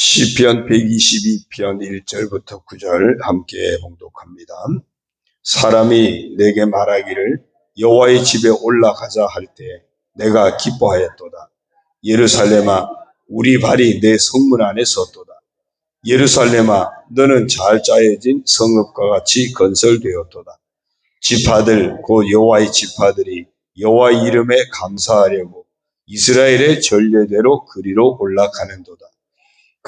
시편 122편 1절부터 9절 함께 봉독합니다. 사람이 내게 말하기를 여호와의 집에 올라가자 할 때 내가 기뻐하였도다. 예루살렘아 우리 발이 내 성문 안에 섰도다. 예루살렘아 너는 잘 짜여진 성읍과 같이 건설되었도다. 지파들 곧 여호와의 지파들이 여호와 이름에 감사하려고 이스라엘의 전례대로 그리로 올라가는도다.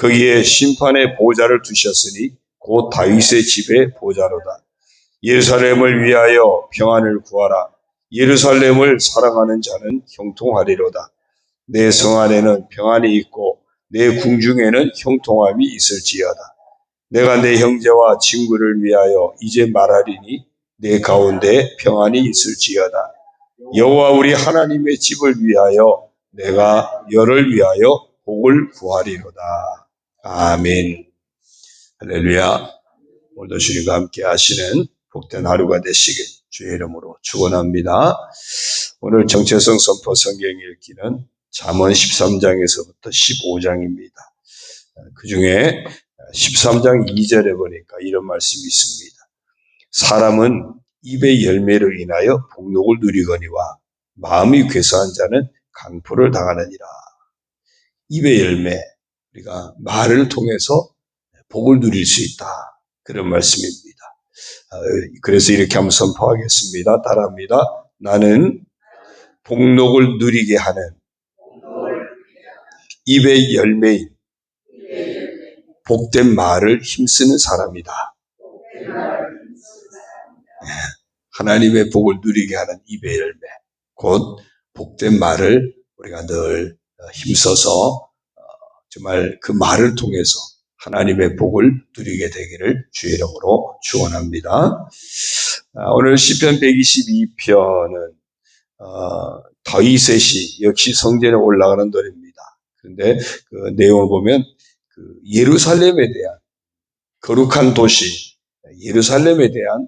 거기에 심판의 보좌를 두셨으니 곧 다윗의 집의 보좌로다. 예루살렘을 위하여 평안을 구하라. 예루살렘을 사랑하는 자는 형통하리로다. 내 성 안에는 평안이 있고 내 궁중에는 형통함이 있을지어다. 내가 내 형제와 친구를 위하여 이제 말하리니 내 가운데 평안이 있을지어다. 여호와 우리 하나님의 집을 위하여 내가 열을 위하여 복을 구하리로다. 아멘. 할렐루야. 오늘도 주님과 함께 하시는 복된 하루가 되시길 주의 이름으로 축원합니다. 오늘 정체성 선포 성경 읽기는 잠언 13장에서부터 15장입니다. 그 중에 13장 2절에 보니까 이런 말씀이 있습니다. 사람은 입의 열매로 인하여 복록을 누리거니와 마음이 괴소한 자는 강포를 당하느니라. 입의 열매, 우리가 말을 통해서 복을 누릴 수 있다. 그런 말씀입니다. 아, 그래서 이렇게 한번 선포하겠습니다. 따라합니다. 나는 복록을 누리게 하는 입의 열매인 복된 말을 힘쓰는 사람이다. 하나님의 복을 누리게 하는 입의 열매, 곧 복된 말을 우리가 늘 힘써서 정말 그 말을 통해서 하나님의 복을 누리게 되기를 주의 이름으로 축원합니다. 아, 오늘 시편 122편은 어, 다윗의 시 역시 성전에 올라가는 노래입니다. 그런데 그 내용을 보면 그 예루살렘에 대한 거룩한 도시 예루살렘에 대한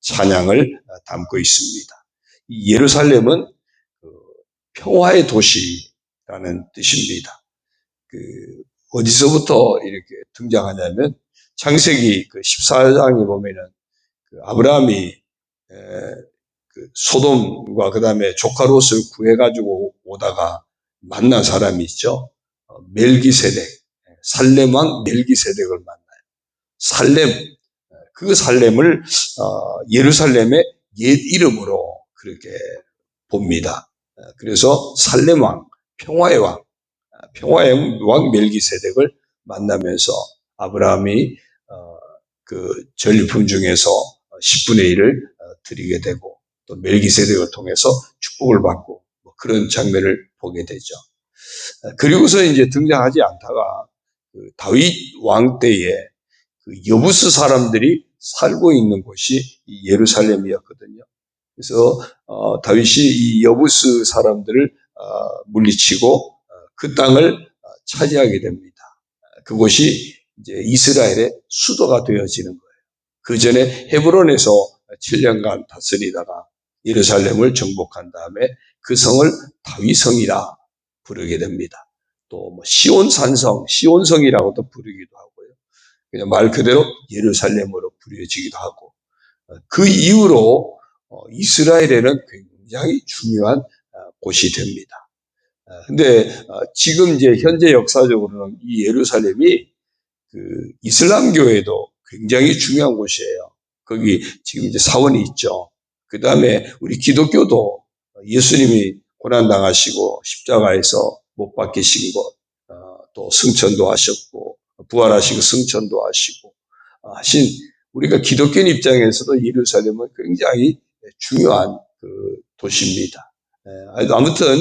찬양을 담고 있습니다. 예루살렘은 그 평화의 도시라는 뜻입니다. 그 어디서부터 이렇게 등장하냐면 창세기 그 14장에 보면은 그 아브라함이 에, 그 소돔과 그 다음에 조카롯을 구해가지고 오다가 만난 사람이 있죠. 어, 멜기세덱, 살렘 왕 멜기세덱을 만나요. 살렘, 그 살렘을 어, 예루살렘의 옛 이름으로 그렇게 봅니다. 어, 그래서 살렘 왕, 평화의 왕, 평화의 왕 멜기세덱을 만나면서 아브라함이 어, 그 전리품 중에서 10분의 1을 어, 드리게 되고 또 멜기세덱을 통해서 축복을 받고 뭐 그런 장면을 보게 되죠. 어, 그리고서 이제 등장하지 않다가 그 다윗 왕 때에 그 여부스 사람들이 살고 있는 곳이 예루살렘이었거든요. 그래서 어, 다윗이 이 여부스 사람들을 어, 물리치고 그 땅을 차지하게 됩니다. 그곳이 이제 이스라엘의 수도가 되어지는 거예요. 그 전에 헤브론에서 7년간 다스리다가 예루살렘을 정복한 다음에 그 성을 다윗성이라 부르게 됩니다. 또 뭐 시온산성, 시온성이라고도 부르기도 하고요. 그냥 말 그대로 예루살렘으로 부려지기도 하고 그 이후로 어, 이스라엘에는 굉장히 중요한 어, 곳이 됩니다. 근데 어, 지금 이제 현재 역사적으로는 이 예루살렘이 그 이슬람교에도 굉장히 중요한 곳이에요. 거기 지금 이제 사원이 있죠. 그 다음에 우리 기독교도 예수님이 고난당하시고 십자가에서 못 박히신 곳, 어, 또 승천도 하셨고, 부활하시고 승천도 하시고, 어, 하신 우리가 기독교 입장에서도 예루살렘은 굉장히 중요한 그 도시입니다. 아무튼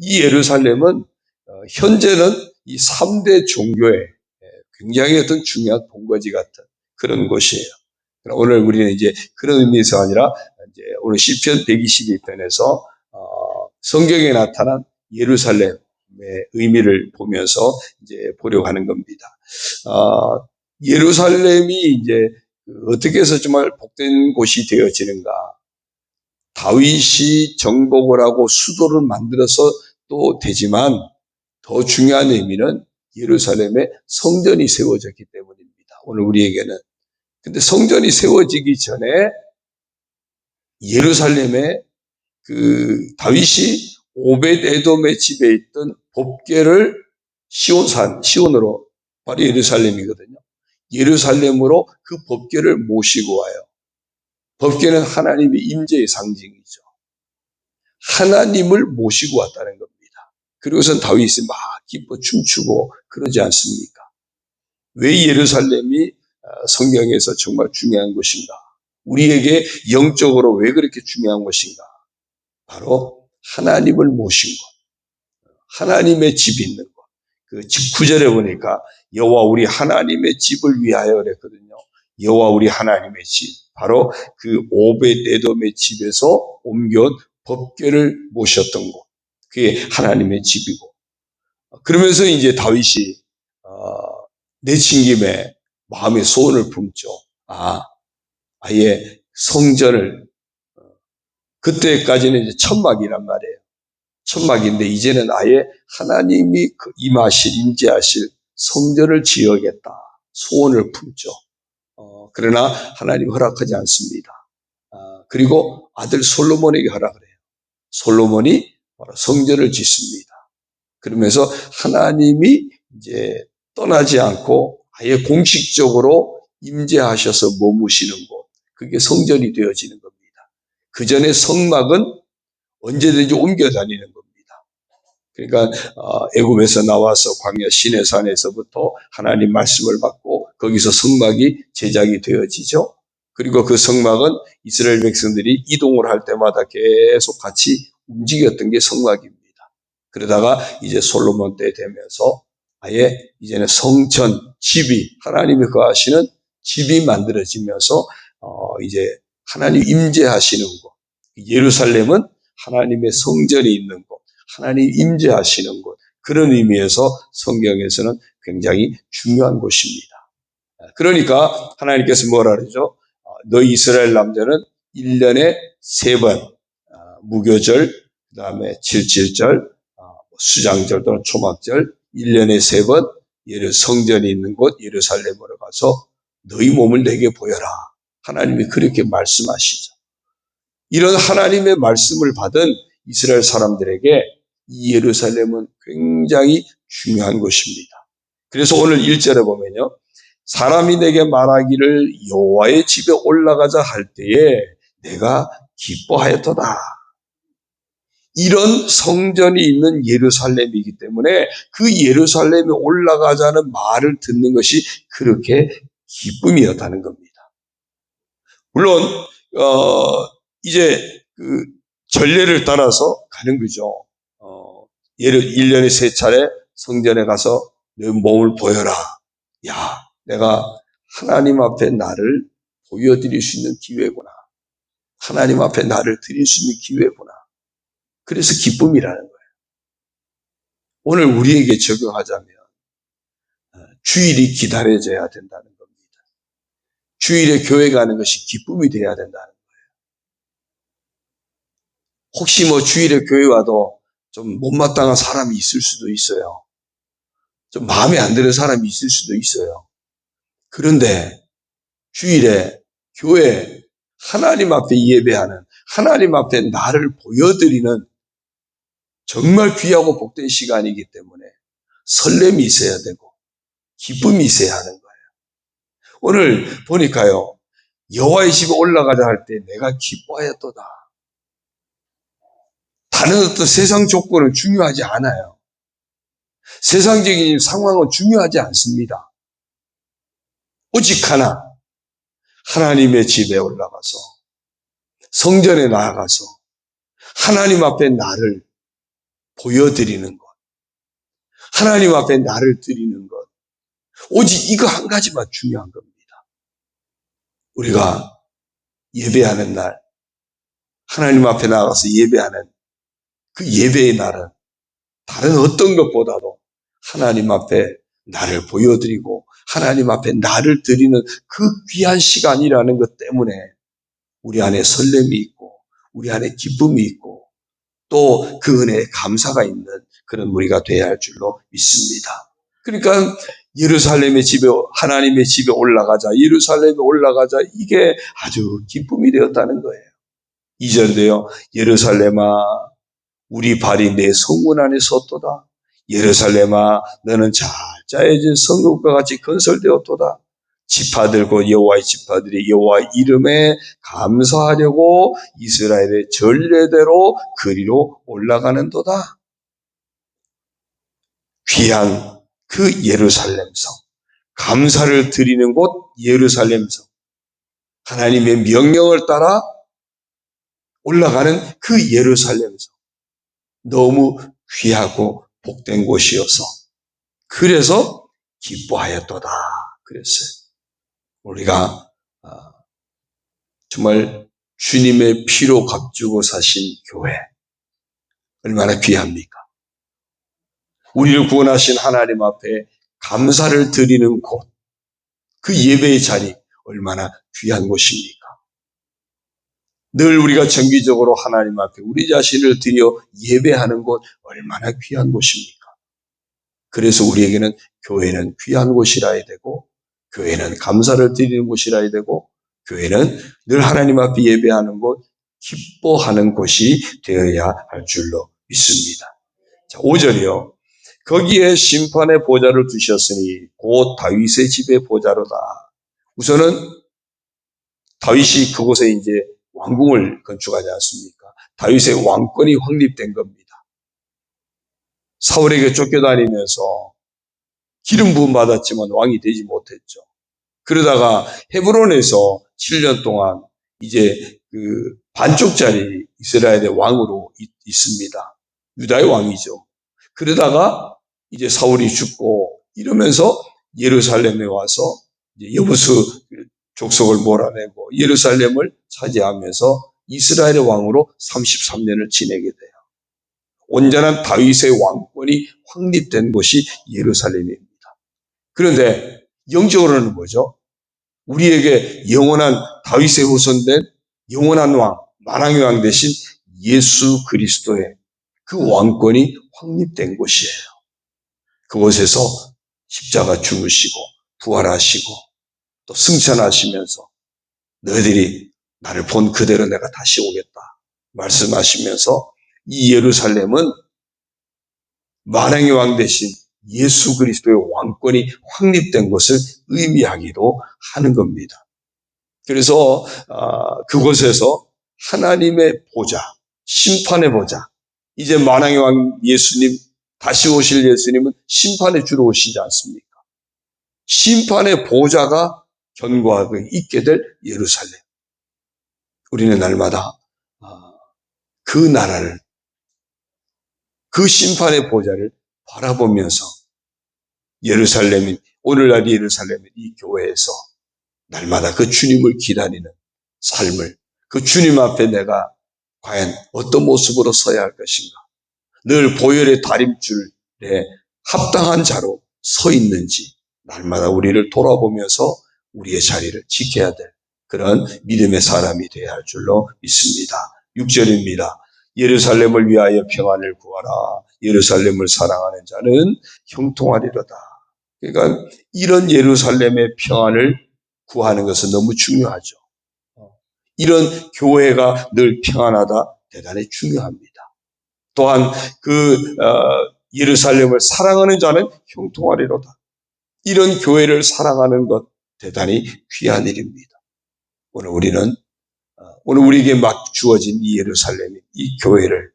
이 예루살렘은 어, 현재는 이 3대 종교의 예, 굉장히 어떤 중요한 본거지 같은 그런 곳이에요. 오늘 우리는 이제 그런 의미에서 아니라 이제 오늘 시편 122편에서 어, 성경에 나타난 예루살렘의 의미를 보면서 이제 보려고 하는 겁니다. 어, 예루살렘이 이제 어떻게 해서 정말 복된 곳이 되어지는가? 다윗이 정복을 하고 수도를 만들어서 또 되지만 더 중요한 의미는 예루살렘에 성전이 세워졌기 때문입니다. 오늘 우리에게는. 근데 성전이 세워지기 전에 예루살렘에 그 다윗이 오벳 에돔의 집에 있던 법궤를 시온산, 시온으로 바로 예루살렘이거든요. 예루살렘으로 그 법궤를 모시고 와요. 법궤는 하나님의 임재의 상징이죠. 하나님을 모시고 왔다는 겁니다. 그리고선 다윗이 막 기뻐 춤추고 그러지 않습니까? 왜 예루살렘이 어, 성경에서 정말 중요한 것인가? 우리에게 영적으로 왜 그렇게 중요한 것인가? 바로 하나님을 모신 것, 하나님의 집이 있는 것. 그 19절에 보니까 여호와 우리 하나님의 집을 위하여 그랬거든요. 여호와 우리 하나님의 집. 바로 그 오벳 에돔의 집에서 옮겨온 법궤를 모셨던 곳. 그게 하나님의 집이고. 그러면서 이제 다윗이 어, 내친 김에 마음의 소원을 품죠. 아, 아예 성전을 어, 그때까지는 이제 천막이란 말이에요. 천막인데 이제는 아예 하나님이 그 임하실 임재하실 성전을 지어야겠다 소원을 품죠. 어, 그러나 하나님 허락하지 않습니다. 아, 그리고 아들 솔로몬에게 허락을 해요. 솔로몬이 바로 성전을 짓습니다. 그러면서 하나님이 이제 떠나지 않고 아예 공식적으로 임재하셔서 머무시는 곳, 그게 성전이 되어지는 겁니다. 그 전에 성막은 언제든지 옮겨 다니는 겁니다. 그러니까 어, 애굽에서 나와서 광야 시내산에서부터 하나님 말씀을 받고 거기서 성막이 제작이 되어지죠. 그리고 그 성막은 이스라엘 백성들이 이동을 할 때마다 계속 같이 움직였던 게 성막입니다. 그러다가 이제 솔로몬 때 되면서 아예 이제는 성전, 집이 하나님이 거하시는 집이 만들어지면서 어 이제 하나님 임재하시는 곳. 예루살렘은 하나님의 성전이 있는 곳, 하나님 임재하시는 곳. 그런 의미에서 성경에서는 굉장히 중요한 곳입니다. 그러니까 하나님께서 뭐라 그러죠? 어, 너 이스라엘 남자는 1년에 세 번, 어, 무교절, 그 다음에 77절, 수장절 또는 초막절 1년에 세 번 예루 성전이 있는 곳 예루살렘으로 가서 너희 몸을 내게 보여라. 하나님이 그렇게 말씀하시죠. 이런 하나님의 말씀을 받은 이스라엘 사람들에게 이 예루살렘은 굉장히 중요한 곳입니다. 그래서 오늘 1절에 보면요. 사람이 내게 말하기를 여호와의 집에 올라가자 할 때에 내가 기뻐하였도다. 이런 성전이 있는 예루살렘이기 때문에 그 예루살렘에 올라가자는 말을 듣는 것이 그렇게 기쁨이었다는 겁니다. 물론 어, 이제 그 전례를 따라서 가는 거죠. 어, 예를 1년에 세 차례 성전에 가서 내 몸을 보여라. 야, 내가 하나님 앞에 나를 보여드릴 수 있는 기회구나. 하나님 앞에 나를 드릴 수 있는 기회구나. 그래서 기쁨이라는 거예요. 오늘 우리에게 적용하자면 어, 주일이 기다려져야 된다는 겁니다. 주일에 교회 가는 것이 기쁨이 되어야 된다는 거예요. 혹시 뭐 주일에 교회 와도 좀 못마땅한 사람이 있을 수도 있어요. 좀 마음에 안 드는 사람이 있을 수도 있어요. 그런데 주일에 교회 하나님 앞에 예배하는 하나님 앞에 나를 보여드리는 정말 귀하고 복된 시간이기 때문에 설렘이 있어야 되고 기쁨이 있어야 하는 거예요. 오늘 보니까요. 여호와의 집에 올라가자 할 때 내가 기뻐하였도다. 다른 어떤 세상 조건은 중요하지 않아요. 세상적인 상황은 중요하지 않습니다. 오직 하나, 하나님의 집에 올라가서, 성전에 나아가서, 하나님 앞에 나를 보여드리는 것. 하나님 앞에 나를 드리는 것. 오직 이거 한 가지만 중요한 겁니다. 우리가 예배하는 날, 하나님 앞에 나가서 예배하는 그 예배의 날은 다른 어떤 것보다도 하나님 앞에 나를 보여드리고 하나님 앞에 나를 드리는 그 귀한 시간이라는 것 때문에 우리 안에 설렘이 있고 우리 안에 기쁨이 있고 또 그 은혜에 감사가 있는 그런 우리가 되어야 할 줄로 믿습니다. 그러니까 예루살렘의 집에 하나님의 집에 올라가자 예루살렘에 올라가자 이게 아주 기쁨이 되었다는 거예요. 2절도요. 예루살렘아 우리 발이 내 성문 안에 섰도다. 예루살렘아 너는 잘 짜여진 성읍과 같이 건설되었도다. 지파들고 여호와의 지파들이 여호와 이름에 감사하려고 이스라엘의 전례대로 그리로 올라가는도다. 귀한 그 예루살렘성, 감사를 드리는 곳 예루살렘성, 하나님의 명령을 따라 올라가는 그 예루살렘성, 너무 귀하고 복된 곳이어서 그래서 기뻐하였도다 그랬어요. 우리가 아, 정말 주님의 피로 값주고 사신 교회 얼마나 귀합니까? 우리를 구원하신 하나님 앞에 감사를 드리는 곳, 그 예배의 자리 얼마나 귀한 곳입니까? 늘 우리가 정기적으로 하나님 앞에 우리 자신을 드려 예배하는 곳 얼마나 귀한 곳입니까? 그래서 우리에게는 교회는 귀한 곳이라야 되고 교회는 감사를 드리는 곳이라야 되고 교회는 늘 하나님 앞에 예배하는 곳 기뻐하는 곳이 되어야 할 줄로 믿습니다. 자, 5절이요. 거기에 심판의 보좌를 두셨으니 곧 다윗의 집의 보좌로다. 우선은 다윗이 그곳에 이제 왕궁을 건축하지 않습니까? 다윗의 왕권이 확립된 겁니다. 사울에게 쫓겨다니면서 기름 부음 받았지만 왕이 되지 못했죠. 그러다가 헤브론에서 7년 동안 이제 그 반쪽짜리 이스라엘의 왕으로 있, 습니다 유다의 왕이죠. 그러다가 이제 사울이 죽고 이러면서 예루살렘에 와서 여부수 족속을 몰아내고 예루살렘을 차지하면서 이스라엘의 왕으로 33년을 지내게 돼요. 온전한 다윗의 왕권이 확립된 곳이 예루살렘입니다. 그런데 영적으로는 뭐죠? 우리에게 영원한 다윗의 후손된 영원한 왕, 만왕의 왕 대신 예수 그리스도의 그 왕권이 확립된 곳이에요. 그곳에서 십자가 죽으시고 부활하시고 또 승천하시면서 너희들이 나를 본 그대로 내가 다시 오겠다 말씀하시면서 이 예루살렘은 만왕의 왕 대신 예수 그리스도의 왕권이 확립된 것을 의미하기도 하는 겁니다. 그래서 아, 그곳에서 하나님의 보좌, 심판의 보좌, 이제 만왕의 왕 예수님 다시 오실 예수님은 심판에 주로 오시지 않습니까? 심판의 보좌가 견고하게 있게 될 예루살렘. 우리는 날마다 아, 그 나라를 그 심판의 보좌를 바라보면서 예루살렘인 오늘날 예루살렘인 이 교회에서 날마다 그 주님을 기다리는 삶을 그 주님 앞에 내가 과연 어떤 모습으로 서야 할 것인가? 늘 보혈의 다림줄에 합당한 자로 서 있는지 날마다 우리를 돌아보면서 우리의 자리를 지켜야 될 그런 믿음의 사람이 되어야 할 줄로 믿습니다. 6절입니다. 예루살렘을 위하여 평안을 구하라. 예루살렘을 사랑하는 자는 형통하리로다. 그러니까 이런 예루살렘의 평안을 구하는 것은 너무 중요하죠. 이런 교회가 늘 평안하다 대단히 중요합니다. 또한 그 어, 예루살렘을 사랑하는 자는 형통하리로다. 이런 교회를 사랑하는 것 대단히 귀한 일입니다. 오늘 우리는 어, 오늘 우리에게 막 주어진 이 예루살렘, 이 교회를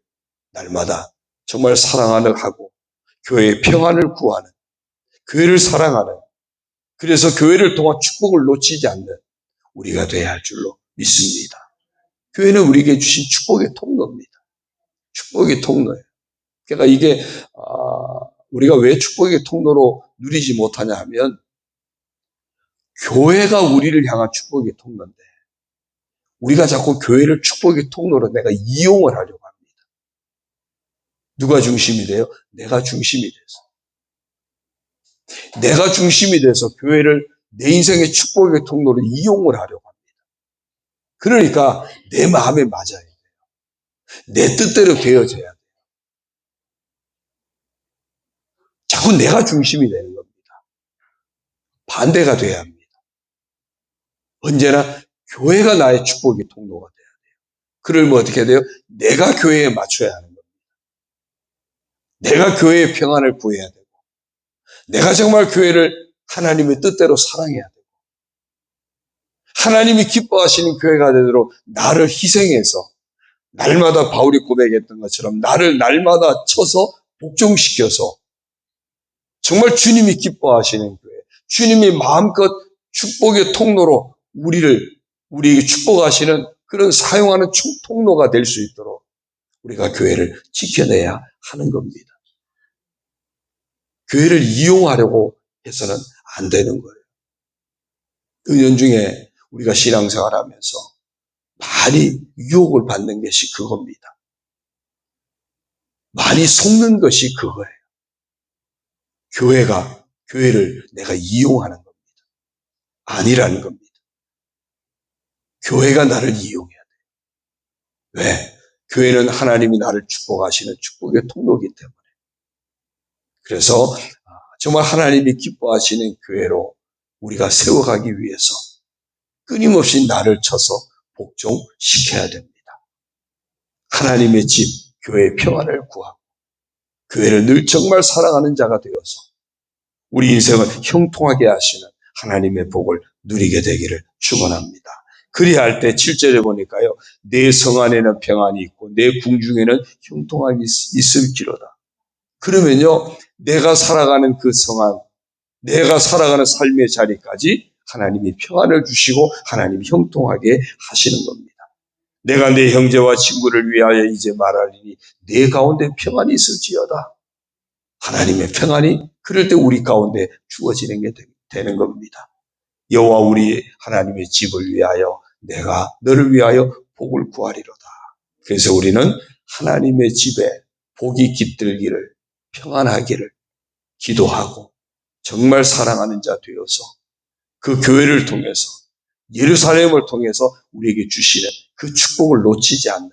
날마다 정말 사랑하는 하고 교회의 평안을 구하는 교회를 사랑하는 그래서 교회를 통한 축복을 놓치지 않는 우리가 되어야 할 줄로 믿습니다. 교회는 우리에게 주신 축복의 통로입니다. 축복의 통로예요. 그러니까 이게 아, 우리가 왜 축복의 통로로 누리지 못하냐 하면 교회가 우리를 향한 축복의 통로인데 우리가 자꾸 교회를 축복의 통로로 내가 이용을 하려고 합니다. 누가 중심이 돼요? 내가 중심이 돼서. 내가 중심이 돼서 교회를 내 인생의 축복의 통로로 이용을 하려고 합니다. 그러니까 내 마음에 맞아야 돼요. 내 뜻대로 되어져야 돼요. 자꾸 내가 중심이 되는 겁니다. 반대가 돼야 합니다. 언제나 교회가 나의 축복의 통로가 돼야 돼요. 그러면 어떻게 돼요? 내가 교회에 맞춰야 하는 겁니다. 내가 교회의 평안을 구해야 되고, 내가 정말 교회를 하나님의 뜻대로 사랑해야 되고, 하나님이 기뻐하시는 교회가 되도록 나를 희생해서 날마다 바울이 고백했던 것처럼 나를 날마다 쳐서 복종시켜서 정말 주님이 기뻐하시는 교회, 주님이 마음껏 축복의 통로로 우리를 우리에게 축복하시는 그런 사용하는 통로가 될 수 있도록 우리가 교회를 지켜내야 하는 겁니다. 교회를 이용하려고 해서는 안 되는 거예요. 은연 중에 우리가 신앙생활 하면서 많이 유혹을 받는 것이 그겁니다. 많이 속는 것이 그거예요. 교회가 교회를 내가 이용하는 겁니다. 아니라는 겁니다. 교회가 나를 이용해야 돼. 왜? 교회는 하나님이 나를 축복하시는 축복의 통로이기 때문에. 그래서 정말 하나님이 기뻐하시는 교회로 우리가 세워가기 위해서 끊임없이 나를 쳐서 복종시켜야 됩니다. 하나님의 집, 교회의 평안을 구하고 교회를 늘 정말 사랑하는 자가 되어서 우리 인생을 형통하게 하시는 하나님의 복을 누리게 되기를 축원합니다. 그리할 때 7절에 보니까요. 내 성 안에는 평안이 있고 내 궁중에는 형통함이 있을지로다. 그러면요. 내가 살아가는 그 성안, 내가 살아가는 삶의 자리까지 하나님이 평안을 주시고 하나님이 형통하게 하시는 겁니다. 내가 내 형제와 친구를 위하여 이제 말하리니 내 가운데 평안이 있을지어다. 하나님의 평안이 그럴 때 우리 가운데 주어지는 게 되는 겁니다. 여호와 우리 하나님의 집을 위하여 내가 너를 위하여 복을 구하리로다. 그래서 우리는 하나님의 집에 복이 깃들기를 평안하기를 기도하고 정말 사랑하는 자 되어서 그 교회를 통해서 예루살렘을 통해서 우리에게 주시는 그 축복을 놓치지 않는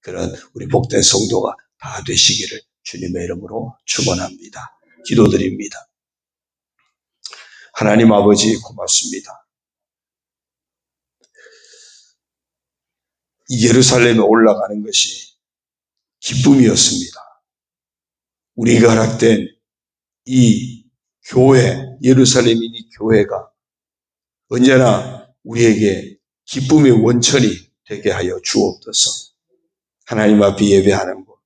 그런 우리 복된 성도가 다 되시기를 주님의 이름으로 축원합니다. 기도드립니다. 하나님 아버지 고맙습니다. 예루살렘에 올라가는 것이 기쁨이었습니다. 우리가 허락된 이 교회, 예루살렘이니 교회가 언제나 우리에게 기쁨의 원천이 되게 하여 주옵소서. 하나님 앞에 예배하는 것,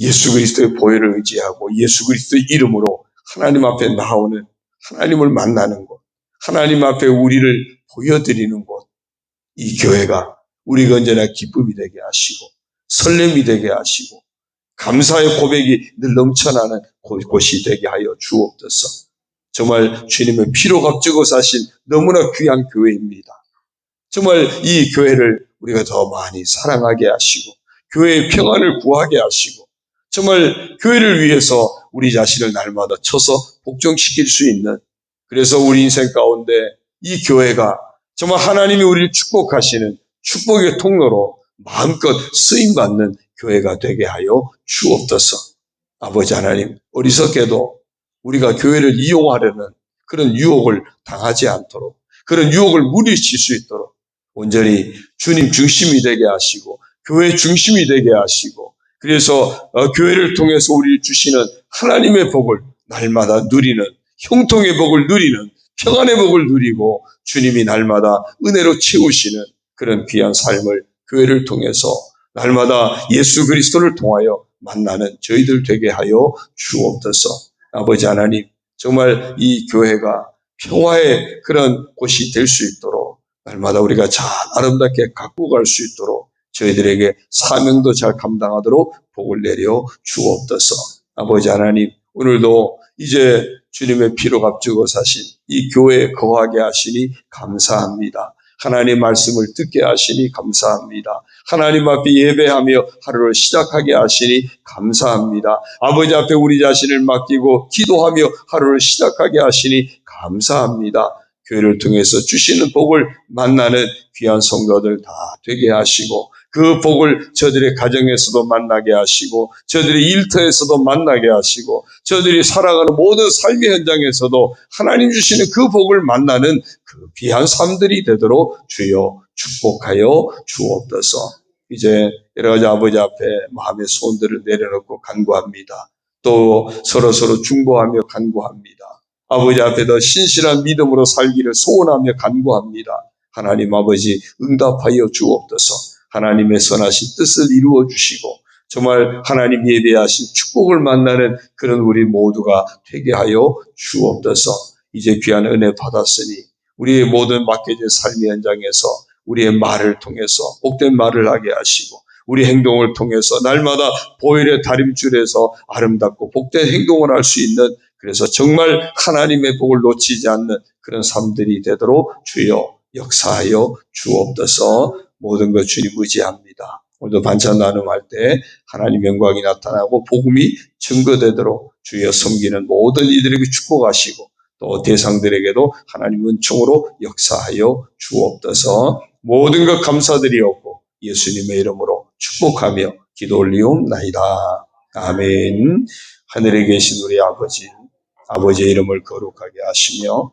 예수 그리스도의 보혈을 의지하고 예수 그리스도의 이름으로 하나님 앞에 나오는 하나님을 만나는 곳, 하나님 앞에 우리를 보여드리는 곳, 이 교회가 우리가 언제나 기쁨이 되게 하시고 설렘이 되게 하시고 감사의 고백이 늘 넘쳐나는 곳이 되게 하여 주옵소서. 정말 주님의 피로 값주고 사신 너무나 귀한 교회입니다. 정말 이 교회를 우리가 더 많이 사랑하게 하시고 교회의 평안을 구하게 하시고 정말 교회를 위해서 우리 자신을 날마다 쳐서 복종시킬 수 있는 그래서 우리 인생 가운데 이 교회가 정말 하나님이 우리를 축복하시는 축복의 통로로 마음껏 쓰임받는 교회가 되게 하여 주옵소서. 아버지 하나님, 어리석게도 우리가 교회를 이용하려는 그런 유혹을 당하지 않도록, 그런 유혹을 무리칠 수 있도록 온전히 주님 중심이 되게 하시고, 교회 중심이 되게 하시고, 그래서 어, 교회를 통해서 우리를 주시는 하나님의 복을 날마다 누리는, 형통의 복을 누리는, 평안의 복을 누리고, 주님이 날마다 은혜로 채우시는 그런 귀한 삶을 교회를 통해서 날마다 예수 그리스도를 통하여 만나는 저희들 되게 하여 주옵소서. 아버지 하나님, 정말 이 교회가 평화의 그런 곳이 될 수 있도록 날마다 우리가 잘 아름답게 갖고 갈 수 있도록 저희들에게 사명도 잘 감당하도록 복을 내려 주옵소서. 아버지 하나님, 오늘도 이제 주님의 피로 값주고 사신 이 교회에 거하게 하시니 감사합니다. 하나님 말씀을 듣게 하시니 감사합니다. 하나님 앞에 예배하며 하루를 시작하게 하시니 감사합니다. 아버지 앞에 우리 자신을 맡기고 기도하며 하루를 시작하게 하시니 감사합니다. 교회를 통해서 주시는 복을 만나는 귀한 성도들 다 되게 하시고 그 복을 저들의 가정에서도 만나게 하시고 저들의 일터에서도 만나게 하시고 저들이 살아가는 모든 삶의 현장에서도 하나님 주시는 그 복을 만나는 그 귀한 삶들이 되도록 주여 축복하여 주옵소서. 이제 여러 가지 아버지 앞에 마음의 소원들을 내려놓고 간구합니다. 또 서로 서로 중보하며 간구합니다. 아버지 앞에 더 신실한 믿음으로 살기를 소원하며 간구합니다. 하나님 아버지 응답하여 주옵소서. 하나님의 선하신 뜻을 이루어 주시고 정말 하나님 예배하신 축복을 만나는 그런 우리 모두가 되게 하여 주옵소서. 이제 귀한 은혜 받았으니 우리의 모든 맡겨진 삶의 현장에서 우리의 말을 통해서 복된 말을 하게 하시고 우리 행동을 통해서 날마다 보혈의 다림줄에서 아름답고 복된 행동을 할 수 있는 그래서 정말 하나님의 복을 놓치지 않는 그런 삶들이 되도록 주여 역사하여 주옵소서 모든 것 주님 의지합니다. 오늘도 반찬 나눔할 때 하나님 영광이 나타나고 복음이 증거되도록 주여 섬기는 모든 이들에게 축복하시고 또 대상들에게도 하나님 은총으로 역사하여 주옵소서 모든 것 감사드리옵고 예수님의 이름으로 축복하며 기도 올리옵나이다. 아멘. 하늘에 계신 우리 아버지, 아버지의 이름을 거룩하게 하시며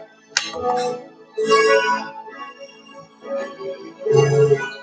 Thank you.